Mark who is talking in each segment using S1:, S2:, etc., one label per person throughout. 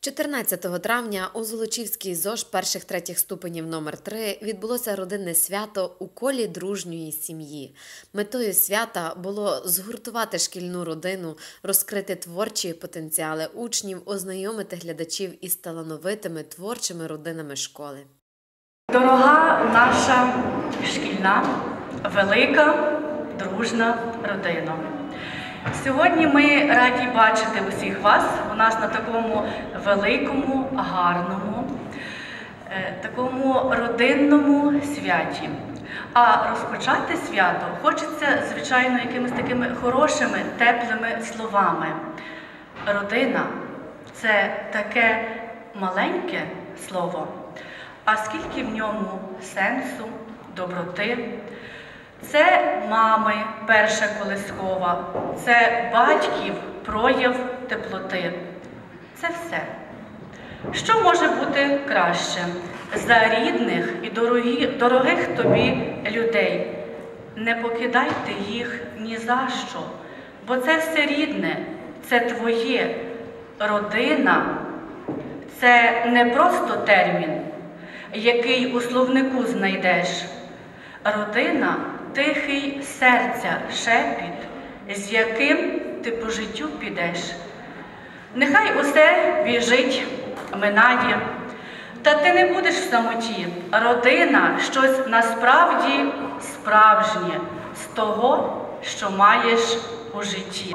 S1: 14 травня у Золочівській ЗОЖ перших третіх ступенів номер 3 відбулося родинне свято у колі дружньої сім'ї. Метою свята було згуртувати шкільну родину, розкрити творчі потенціали учнів, ознайомити глядачів із талановитими творчими родинами школи.
S2: Дорога наша шкільна, велика, дружна родина. Сьогодні ми раді бачити усіх вас у нас на такому великому, гарному, е, такому родинному святі. А розпочати свято хочеться, звичайно, якимись такими хорошими, теплими словами. Родина це таке маленьке слово, а скільки в ньому сенсу, доброти. Це мами перша колискова, це батьків прояв теплоти. Це все. Що може бути краще за рідних і дорогі, дорогих тобі людей? Не покидайте їх ні за що, бо це все рідне, це твоє родина, це не просто термін, який у словнику знайдеш. Родина тихий серця шепіт, з яким ти по життю підеш. Нехай усе біжить, минає, та ти не будеш в самоті. Родина щось насправді справжнє з того, що маєш у житті.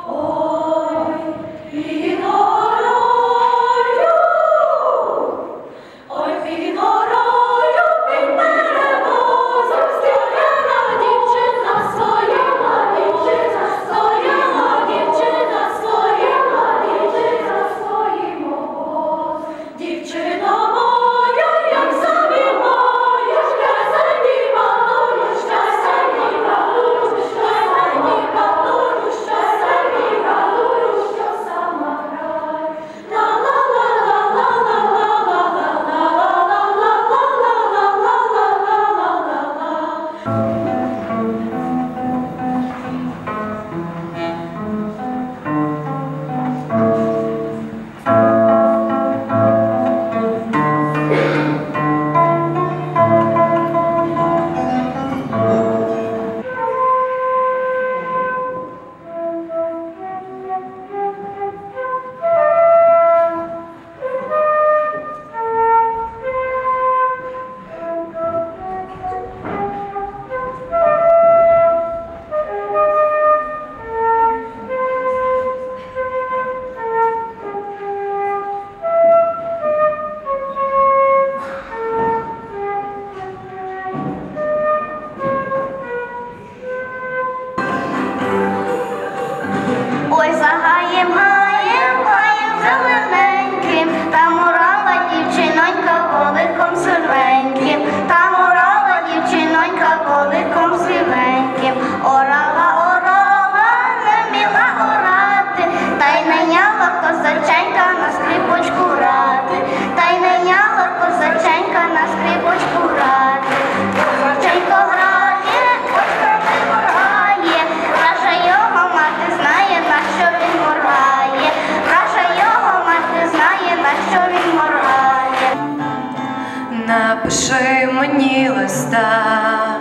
S3: Напиши мені листа,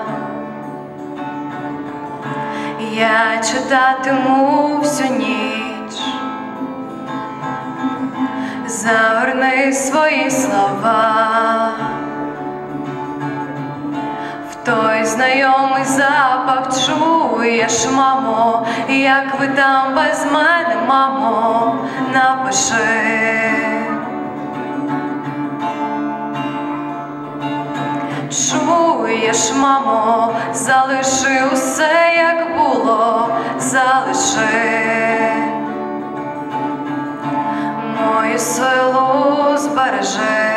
S3: я читатиму всю ніч, загорни свої слова, в той знайомий запах чуєш, мамо, як ви там без мене, мамо, напиши. Чуєш, мамо, залиши усе, як було, залиши моє село збережи.